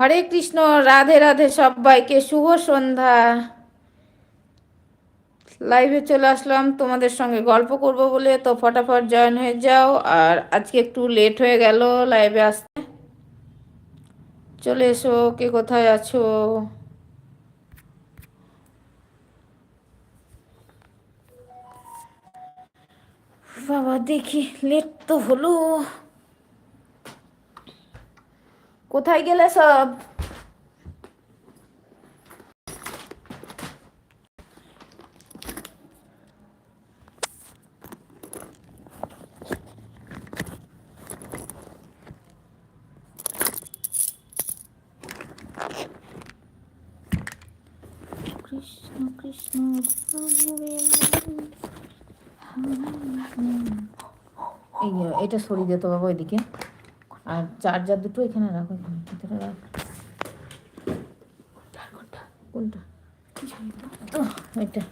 হরে কৃষ্ণ, রাধে রাধে সবাইকে। শুভ সন্ধ্যা। লাইভে চলে আসলাম। তোমাদের সঙ্গে গল্প করব বলে। তো ফটাফট জয়েন হয়ে যাও। আর আজকে একটু লেট হয়ে গেল লাইভে আসতে। চলে এসো, কে কোথায় আছো? বাবা, দেখি লেট তো হলো। কোথায় গেলে সব? কৃষ্ণ কৃষ্ণ এটা সরিয়ে দিত বাবা ওইদিকে। আর চার্জার দুটো এখানে রাখো এখানে ভিতরে রাখ। কোনটা? তো এটা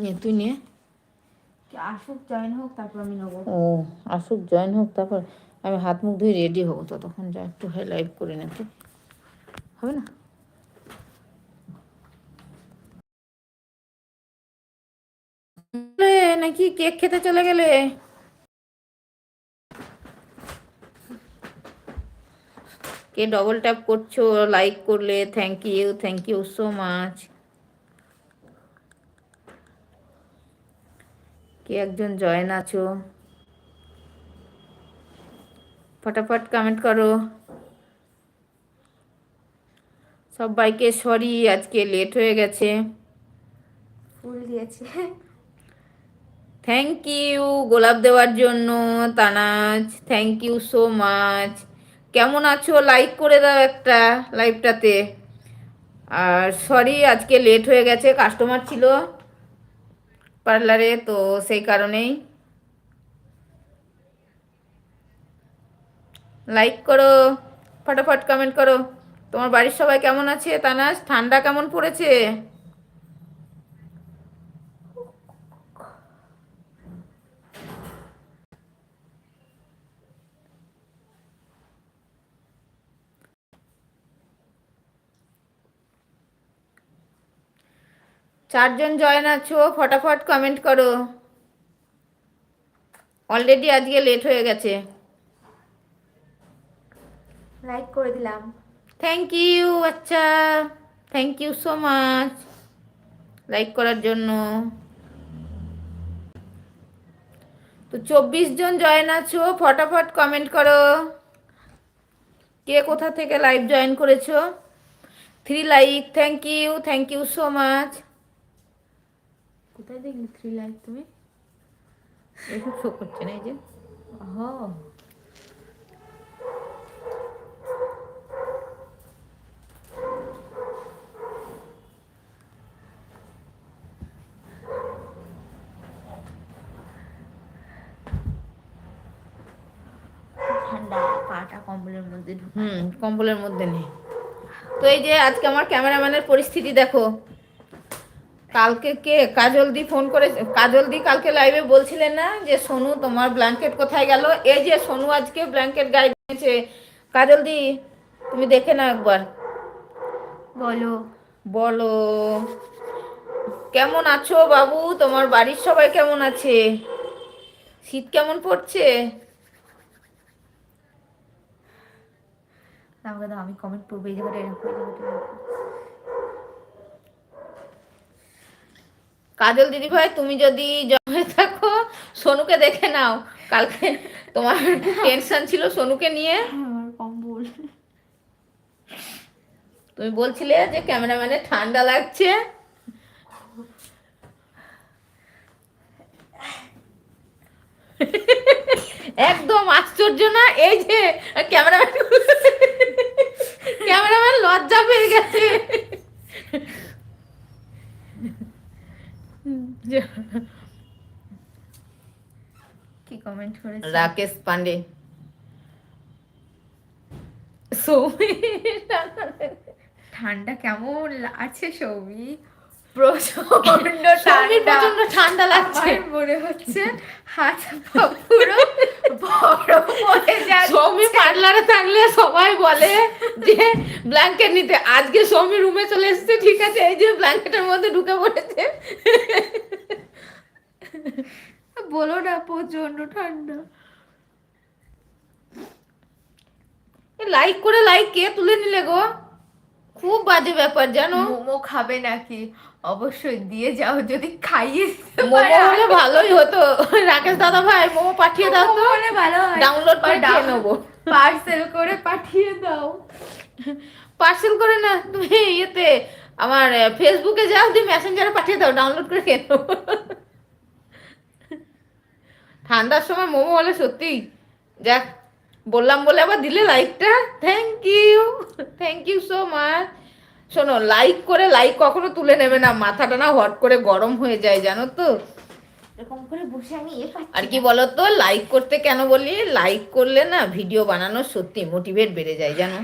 নিয়ে তুই নিয়ে। আসুক জয়েন হোক তারপর আমি নেব। ও আসুক জয়েন হোক তারপর আমি হাত মুখ ধুয়ে রেডি হব তো তখন যা একটু লাইভ করে নিতে হবে না? নাকি কেক খেতে চলে গেলে? কে ডবল ট্যাপ করছ লাইক করলে thank you thank you so much কে একজন জয়েন আছো? ফটাফট কমেন্ট করো। সবাইকে সরি আজকে লেট হয়ে গেছে। ফুল দিয়েছে। থ্যাংক ইউ গোলাপ দেওয়ার জন্য Tanaz thank you so much কেমন আছো? লাইক করে দাও একটা লাইভটাতে আর সরি আজকে লেট হয়ে গেছে কাস্টমার ছিল পার্লারে তো সেই কারণেই। লাইক করো, ফটাফট কমেন্ট করো। তোমার বাড়ির সবাই কেমন আছে? তানাজ ঠান্ডা কেমন পড়েছে? চারজন জয়েন আছো ফটাফট কমেন্ট করো। অলরেডি আজকে লেট হয়ে গেছে। লাইক করে দিলাম। থ্যাংক ইউ আচ্ছা। Thank you so much like করার জন্য। তো চব্বিশ জন জয়েন আছো ফটাফট কমেন্ট করো। কে কোথা থেকে লাইভ জয়েন করেছ? Three like thank you thank you so much কোথায় দেখলি থ্রি লাইক তুমি? এসব শো করছে না এই যে। পাটা কম্বলের মধ্যে হুম কম্বলের মধ্যে নেই। তো এই যে আজকে আমার ক্যামেরাম্যানের পরিস্থিতি দেখো। কালকে কে? কাজল দি ফোন করে কাজল দি কালকে লাইভে বলছিলেন না যে সোনু তোমার ব্ল্যাঙ্কেট কোথায় গেল? এই যে সোনু আজকে ব্ল্যাঙ্কেট গায়ে দিয়েছে কাজল দি তুমি দেখে নাও একবার। বলো। বলো। কেমন আছো বাবু? তোমার বাড়ির সবাই কেমন আছে? শীত কেমন পড়ছে? আমি কমেন্ট করব এই জায়গাটা এরকম এই জায়গাটা এরকম। কাজল দিদি ভাই তুমি যদি জমে থাকো সোনুকে দেখে নাও। কালকে তোমার টেনশন ছিল সোনুকে নিয়ে। কম্বল। তুমি বলছিলে যে ক্যামেরাম্যানে ঠান্ডা লাগছে। একদম আশ্চর্য না? এই যে ক্যামেরাম্যান ক্যামেরাম্যান লজ্জা পেয়ে গেছে। কি কমেন্ট করেছে? রাকেশ পান্ডে। সৌমি ঠান্ডা কেমন আছে সৌমি প্রচণ্ড সৌমির ঠান্ডা। প্রচণ্ড ঠান্ডা লাগছে। মনে হচ্ছে হাত পুরো বড় হয়ে যাচ্ছে। সৌমি পার্লারে থাকলে সবাই বলে যে ব্ল্যাঙ্কেট নিতে। আজকে সৌমি রুমে চলে এসেছে ঠিক আছে এই যে ব্ল্যাঙ্কেটের মধ্যে ঢুকে পড়েছে। বলো না প্রচণ্ড ঠান্ডা। লাইক করে লাইক কে তুলে নিলে গো? খুব বাজে ব্যাপার জানো? মোমো খাবে নাকি? অবশ্যই দিয়ে যাও যদি খাইয়ে মোমো হলে ভালোই হতো। রাকেশ দাদা ভাই মোমো পাঠিয়ে দাও তো। হলে ভালো হয়। ডাউনলোড করে খেয়ে নেব। পার্সেল করে পাঠিয়ে দাও। পার্সেল করে না তুমি ইয়েতে আমার ফেসবুকে যাও দিয়ে মেসেঞ্জারে পাঠিয়ে দাও ডাউনলোড করে খেয়ে নেব। ঠান্ডার সময় মোমো হলে সত্যি যাক বললাম বলে আবার দিলে লাইকটা। Thank you thank you so much শোনো লাইক করে লাইক কখনো তুলে নেবে না মাথাটা না হট করে গরম হয়ে যায় জানো তো? এরকম করে বসে আমি আর কি বলো তো লাইক করতে কেন বলি? লাইক করলে না ভিডিও বানানো সত্যি মোটিভেট বেড়ে যায় জানো?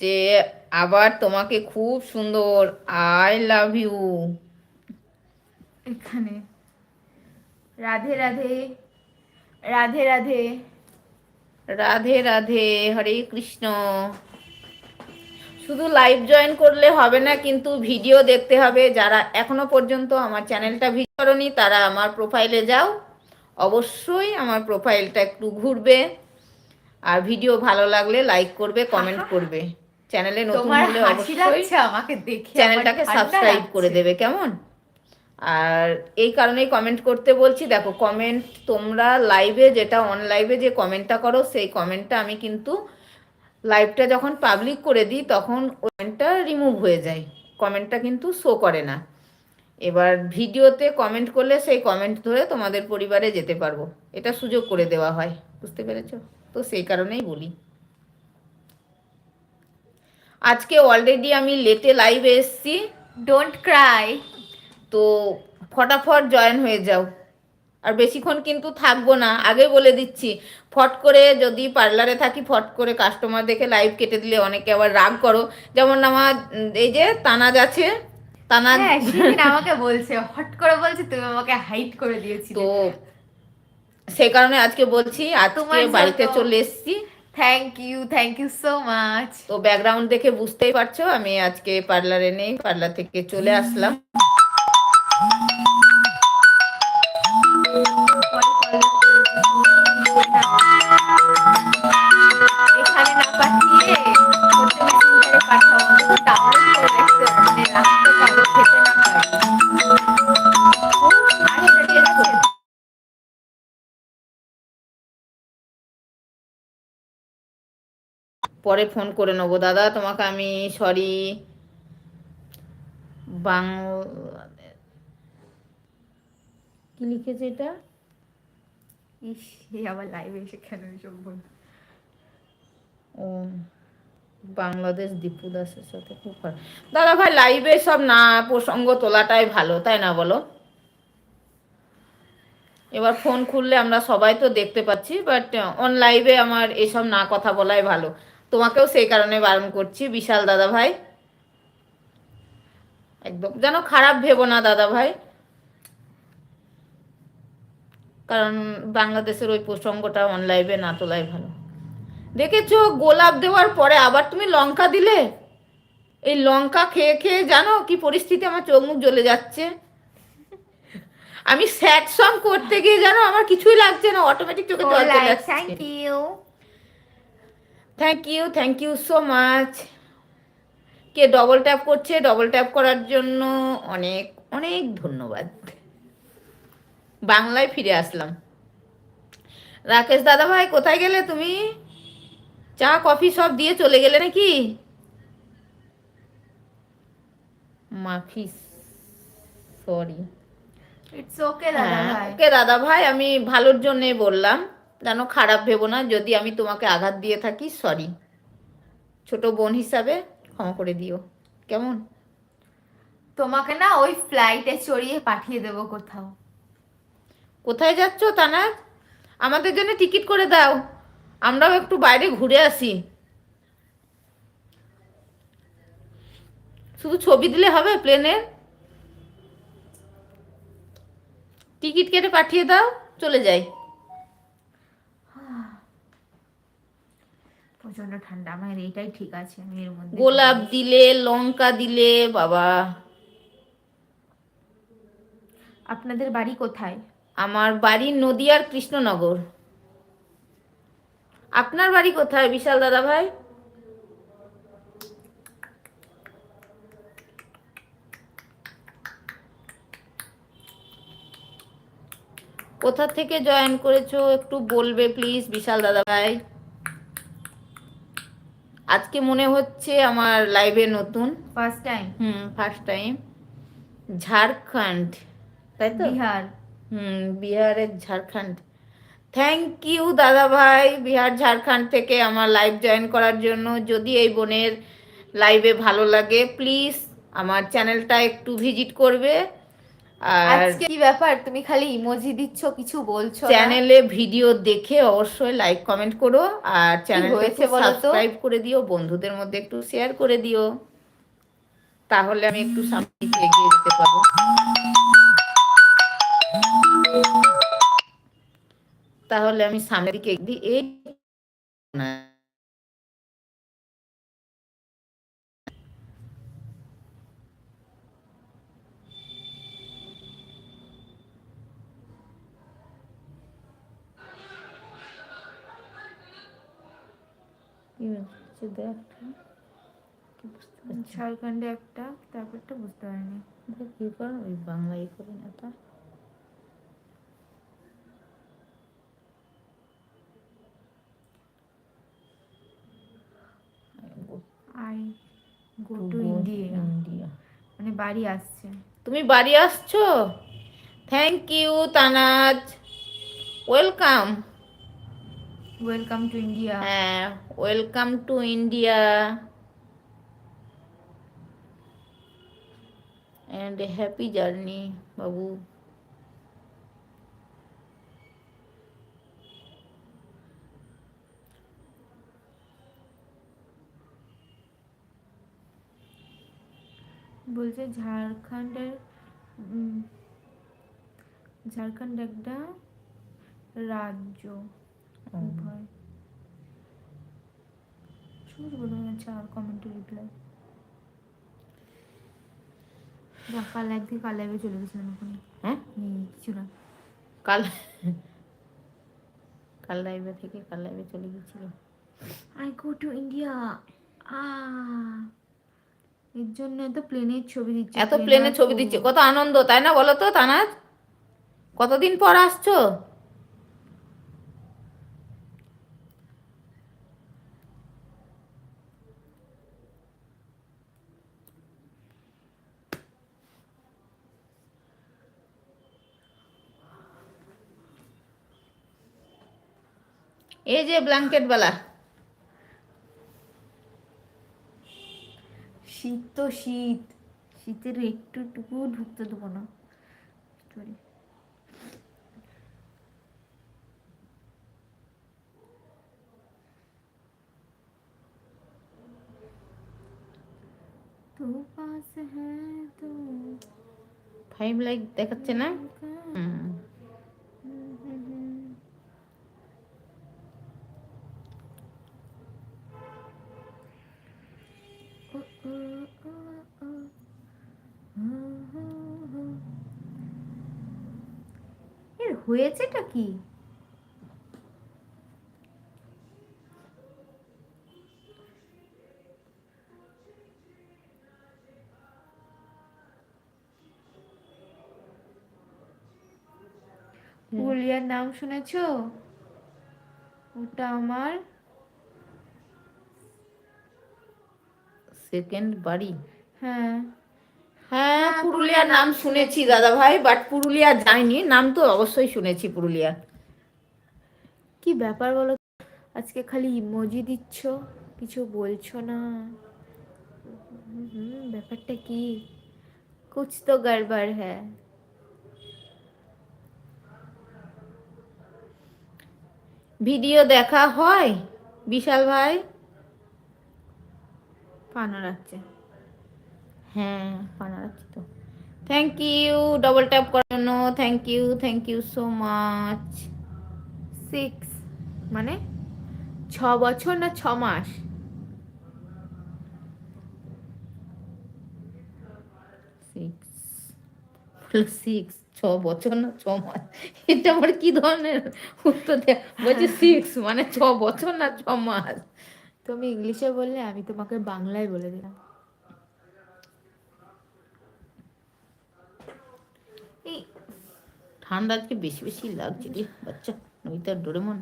যে আবার তোমাকে খুব সুন্দর আই লাভ ইউ এখানে। রাধে রাধে। রাধে রাধে। রাধে রাধে হরে কৃষ্ণ। শুধু লাইভ জয়েন করলে হবে না কিন্তু ভিডিও দেখতে হবে। যারা এখনও পর্যন্ত আমার চ্যানেলটা ভিজিট করনি তারা আমার প্রোফাইলে যাও। অবশ্যই আমার প্রোফাইলটা একটু ঘুরবে। আর ভিডিও ভালো লাগলে লাইক করবে কমেন্ট করবে। চ্যানেলে নতুন হলে অবশ্যই আমাকে দেখে চ্যানেলটাকে সাবস্ক্রাইব করে দেবে কেমন? আর এই কারণেই কমেন্ট করতে বলছি দেখো কমেন্ট তোমরা লাইভে যেটা অন লাইভে যে কমেন্টটা করো সেই কমেন্টটা আমি কিন্তু লাইভটা যখন পাবলিক করে দিই, তখন কমেন্টটা রিমুভ হয়ে যায়। কমেন্টটা কিন্তু শো করে না। এবার ভিডিওতে কমেন্ট করলে সেই কমেন্ট ধরে তোমাদের পরিবারে যেতে পারব। এটা সুযোগ করে দেওয়া হয়। বুঝতে পেরেছ? তো সেই কারণেই বলি। আজকে অলরেডি আমি লেটে লাইভে এসেছি। ডোন্ট ক্রাই তো ফটাফট জয়েন হয়ে যাও। আর বেশিক্ষণ কিন্তু থাকব না। আগে বলে দিচ্ছি ফট করে যদি পার্লারে থাকি ফট করে কাস্টমার দেখে লাইভ কেটে দিলে অনেকে আবার রাগ করো। যেমন আমার এই যে তানাজ আছে তানাজ হ্যাঁ আমাকে বলছে হট করে বলছে তুমি আমাকে হাইট করে দিয়েছিলে। তো সেই কারণে আজকে বলছি আজকে বাড়িতে চলে এসেছি। Thank you thank you so much তো ব্যাকগ্রাউন্ড দেখে বুঝতেই পারছ আমি আজকে পার্লারে নেই পার্লার থেকে চলে আসলাম। পরে ফোন করে নেব। দাদা তোমাকে আমি সরি বাংলা কি লিখেছে এটা? ইস আবার লাইভে এসে কেন এসব বল ও বাংলাদেশ দীপু দাসের সাথে খুব দাদা ভাই লাইভে সব না প্রসঙ্গ তোলাটাই ভালো তাই না বলো? এবার ফোন খুললে আমরা সবাই তো দেখতে পাচ্ছি বাট অন লাইভে আমার এসব না কথা বলাই ভালো। তোমাকেও সেই কারণে বারণ করছি বিশাল দাদা ভাই। একদম যেন খারাপ ভেবো না দাদা ভাই। কারণ বাংলাদেশের ওই প্রসঙ্গটা অন লাইভে না তোলাই ভালো। দেখেছ গোলাপ দেওয়ার পরে আবার তুমি লঙ্কা দিলে? এই লঙ্কা খেয়ে খেয়ে জানো কি পরিস্থিতি? আমার চোখ মুখ জ্বলে যাচ্ছে। আমি স্যাড সং করতে গিয়ে জানো আমার কিছুই লাগছে না অটোমেটিক চোখে জল চলে যাচ্ছে thank you thank you thank you so much K double tap করছে ডবল ট্যাপ করার জন্য অনেক অনেক ধন্যবাদ। বাংলায় ফিরে আসলাম। রাকেশ দাদা ভাই কোথায় গেলে তুমি? চা কফি সব দিয়ে চলে গেলে নাকি? মাফি সরি ইটস ওকে দাদা হ্যাঁ ভাই ওকে দাদা ভাই আমি ভালোর জন্যে বললাম। যেন খারাপ ভেবো না যদি আমি তোমাকে আঘাত দিয়ে থাকি সরি ছোট বোন হিসাবে ক্ষমা করে দিও। কেমন? তোমাকে না ওই ফ্লাইটে চড়িয়ে পাঠিয়ে দেবো কোথাও। কোথায় যাচ্ছ তানা? আমাদের জন্য টিকিট করে দাও। আমরাও একটু বাইরে ঘুরে আসি। শুধু ছবি দিলে হবে প্লেনের? টিকিট কেটে পাঠিয়ে দাও চলে যাই। প্রচণ্ড ঠান্ডা। আমার এইটাই ঠিক আছে আমি এর মধ্যে গোলাপ দিলে লঙ্কা দিলে বাবা। আপনাদের বাড়ি কোথায়? আমার বাড়ি নদিয়ার কৃষ্ণনগর। আপনার বাড়ি কোথায় বিশাল দাদা ভাই? কোথা থেকে জয়েন করেছ? একটু বলবে প্লিজ বিশাল দাদা ভাই। আজকে মনে হচ্ছে আমার লাইভে নতুন। First time hmm first time Jharkhand তাই তো? বিহার। হুম বিহারের ঝাড়খণ্ড। থ্যাংক ইউ দাদা ভাই বিহার ঝাড়খণ্ড থেকে আমার লাইভ জয়েন করার জন্য। যদি এই বোনের লাইভে ভালো লাগে প্লিজ আমার চ্যানেলটা একটু ভিজিট করবে। আর আজকে কি ব্যাপার? তুমি খালি ইমোজি দিচ্ছ কিছু বলছো চ্যানেলে ভিডিও দেখে অবশ্যই লাইক কমেন্ট করো আর চ্যানেলটা হয়েছে একটু তো? সাবস্ক্রাইব করে দিও বন্ধুদের মধ্যে একটু শেয়ার করে দিও। তাহলে আমি একটু সামনে এগিয়ে যেতে পারব। তাহলে আমি সামনের দিকে এই কি বুঝতে পারছি ঝাড়খণ্ডে একটা তারপরটা বুঝতে পারিনি। দেখ কি কর ওই I go to India. India. মানে বাড়ি আসছে। তুমি বাড়ি আসছো? Thank you Tanaz. Welcome welcome to India হ্যাঁ welcome to India and happy journey বাবু বলছে ঝাড়খণ্ডের ঝাড়খণ্ড একটা রাজ্য। উভয় শুরু বলে যাচ্ছে আর কমেন্টে রিপ্লাই দেখ কাল একদিন কাল লাইভে চলে গেছিলাম ওখানে হ্যাঁ? কিছু না। কাল? কাল লাইভে থেকে কাল লাইভে চলে গেছিল আই গো টু ইন্ডিয়া আ এর জন্য এত প্লেনের ছবি দিচ্ছে এত প্লেনে ছবি দিচ্ছে। কত আনন্দ তাই না বলো তো তানাজ? কতদিন পর আসছো? এই যে ব্ল্যাঙ্কেটওয়ালা শীত তো শীত। শীতের একটু টুকু ঢুকতে দেবো না। তো পাশে হ্যাঁ তো। ফাইভ লাইক দেখাচ্ছে না? কি? পুরুলিয়ার নাম শুনেছো? ওটা আমার সেকেন্ড বাড়ি? হ্যাঁ। হ্যাঁ পুরুলিয়ার নাম শুনেছি দাদা ভাই বাট পুরুলিয়া যাইনি। নাম তো অবশ্যই শুনেছি পুরুলিয়া। কি ব্যাপার বলো? আজকে খালি ইমোজি দিচ্ছ কিছু বলছো না। হুম ব্যাপারটা কি? কুছ তো গড়বড় হ্যাঁ ভিডিও দেখা হয় বিশাল ভাই? পানা রাখছে। হ্যাঁ পানা রাখছি তো। থ্যাংক ইউ ডবল ট্যাপ করার জন্য thank you thank you so much six মানে ছ বছর না ছ মাস? সিক্স সিক্স ছ বছর না ছ মাস? এটা আমার কি ধরনের উত্তর দেয়া? বলছে সিক্স মানে ছ বছর না ছ মাস? তুমি ইংলিশে বললে আমি তোমাকে বাংলায় বলে দিলাম। ঠান্ডা আজকে বেশি বেশি লাগছে রে বাচ্চা নমিতার ডোরেমন।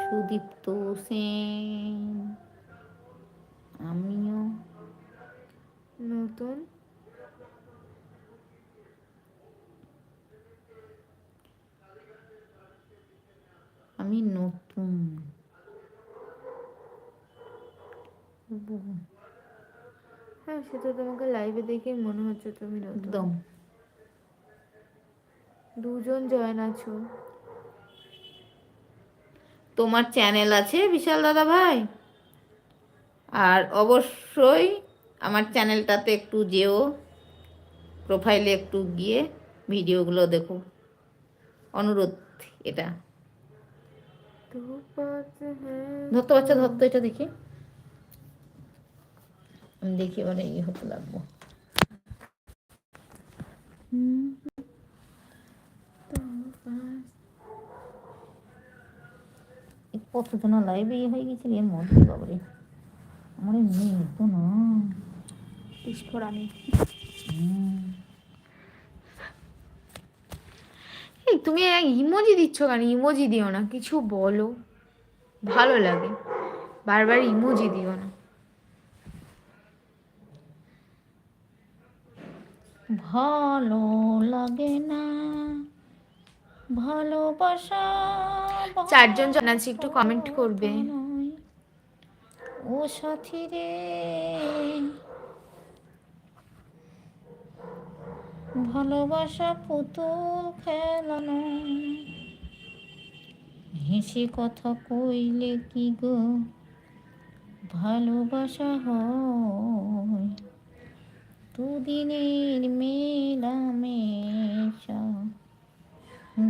সুদীপ্ত সেন। আমিও। নতুন। আমি নতুন। হ্যাঁ সেটা তোমাকে লাইভে দেখে মনে হচ্ছে তুমি একদম। দুজন জয়েন আছো। তোমার চ্যানেল আছে বিশাল দাদা ভাই? আর অবশ্যই আমার চ্যানেলটাতে একটু যেও প্রোফাইলে একটু গিয়ে ভিডিওগুলো দেখো। অনুরোধ এটা। তো হ্যাঁ। ধরতে বাচ্চা ধরতো এটা দেখি। দেখি এবারে ইয়ে হতে লাগবো। কতজন লাইভে ইয়ে হয়ে গেছিল এর মধ্যে বাবরে। আমার এমনি তো না। বিস্ফোরণী এই তুমি ইমোজি দিচ্ছ কেন? ইমোজি দিও না, কিছু বলো। ভালো লাগে। বারবার ইমোজি দিও না। ভালো লাগে না। ভালোবাসা চারজন জন আছে একটু কমেন্ট করবে। ও সাথী রে। ভালোবাসা পুতুল খেলানো। হেসে কথা কইলে কি গো? ভালোবাসা হয়। দুদিনের মেলামেশা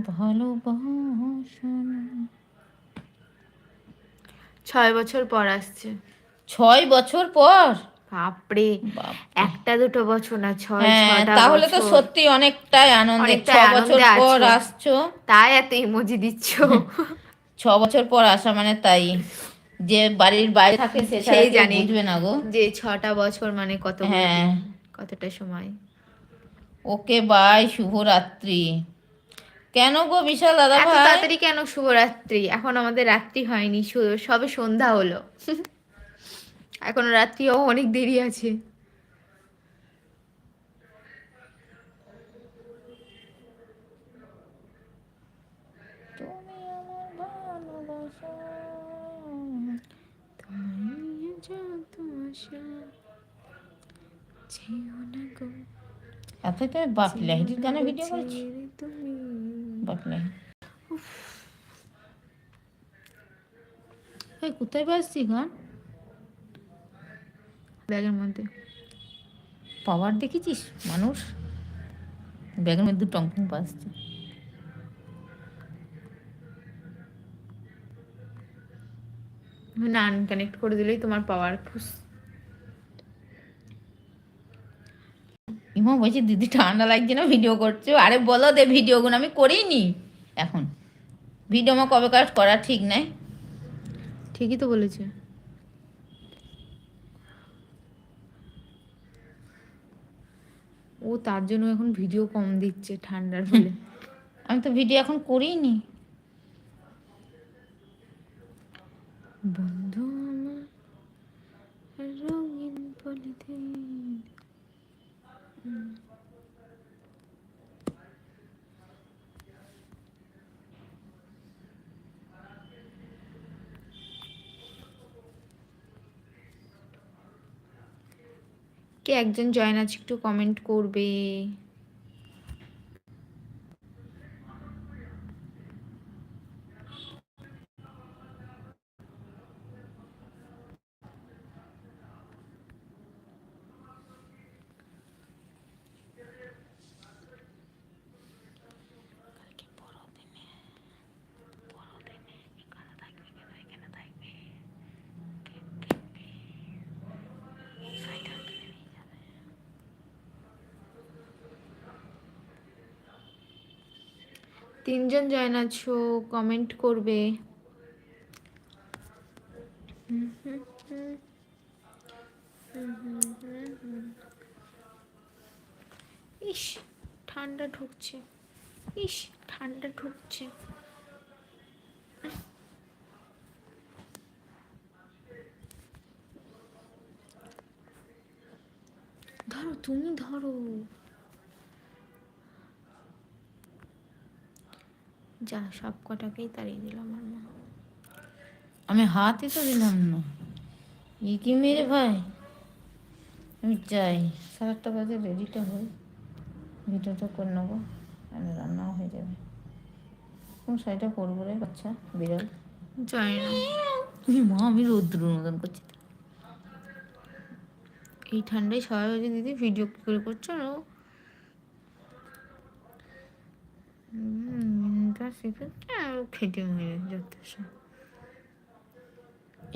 ভালোবাসা। না। ছয় বছর পর আসছে। ছয় বছর পর? বাপরে একটা দুটো বছর না ছয় হ্যাঁ তাহলে তো সত্যি অনেকটাই আনন্দে ছ বছর পর আসছো। তাই এত ইমোজি দিচ্ছ। ছ বছর পর আসা মানে তাই। যে বাড়ির বাইরে থাকে সে সেই। জানি। বুঝবে না গো। যে ছটা বছর মানে কত হ্যাঁ। কতটা সময়? ওকে বাই শুভরাত্রি। কেন গো বিশাল দাদা ভাই? তাড়াতাড়ি কেন শুভরাত্রি? এখন আমাদের রাত্রি হয়নি সবে সন্ধ্যা হলো। এখনও রাত্রিও অনেক দেরি আছে তুমি আমার ভালোবাসা তোমায় নিয়ে যত আশা, যেও না গো, এত তো বাপি লাহিটির গানে ভিডিও করেছি। বাপি লাহি এই কোথায় বাজছি গান? ব্যাগের মধ্যে। পাওয়ার দেখেছিস মানুষ? ব্যাগের মধ্যে টংটং বাজছে। না আনকানেক্ট করে দিলেই তোমার পাওয়ার খুশ ইমা বলছি দিদি ঠান্ডা লাগছে না ভিডিও করছ? আরে বলো দে ভিডিওগুলো আমি করিনি। এখন ভিডিও আমার কবে কাজ করা ঠিক নাই। ঠিকই তো বলেছে। ও তার জন্য এখন ভিডিও কম দিচ্ছে ঠান্ডার ফলে। আমি তো ভিডিও এখন করিনি। বন্ধু কে একজন জয়নাচ একটু কমেন্ট করবে। তিনজন জয়েন আছো কমেন্ট করবে। ইস ঠান্ডা ঢুকছে। ইস ঠান্ডা ঢুকছে। ধরো তুমি ধরো। যা সব কটাকেই তাড়িয়ে দিলাম আমার মা। আমি হাতই তো দিলাম না। ই কি মেরে ভাই? আমি চাই সাড়ে আটটা বাজে রেডিটা হই ভিডিওটা করে নেব আর রান্নাও হয়ে যাবে। কোন শাড়িটা পরবো রে বাচ্চা বিড়াল? জানি না। মা আমি রৌদ্রুর মতন করছি। এই ঠান্ডায় সবাই বলছে দিদি ভিডিও কি করে করছ? না শিখে খেটে যথেষ্ট।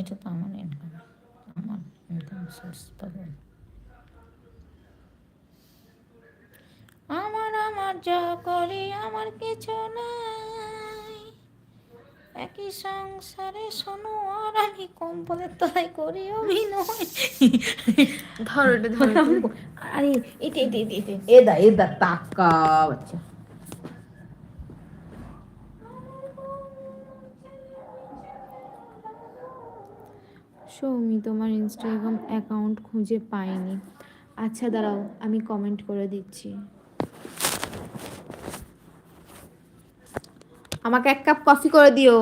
এটা তো আমার ইনকাম আমার ইনকাম সোর্স পাবেন আমার আমার যা করি আমার কিছু নাই। একই সংসারে শোনো আর আমি কম্বলের তলায় করি অভিনয়। ধরো এটা ধরো। আরে এটা এটা এটা এদা এদা তাকা বাচ্চা সৌমি তোমার ইনস্টাগ্রাম অ্যাকাউন্ট খুঁজে পাইনি। আচ্ছা দাঁড়াও, আমি কমেন্ট করে দিচ্ছি। আমাকে এক কাপ কফি করে দিও।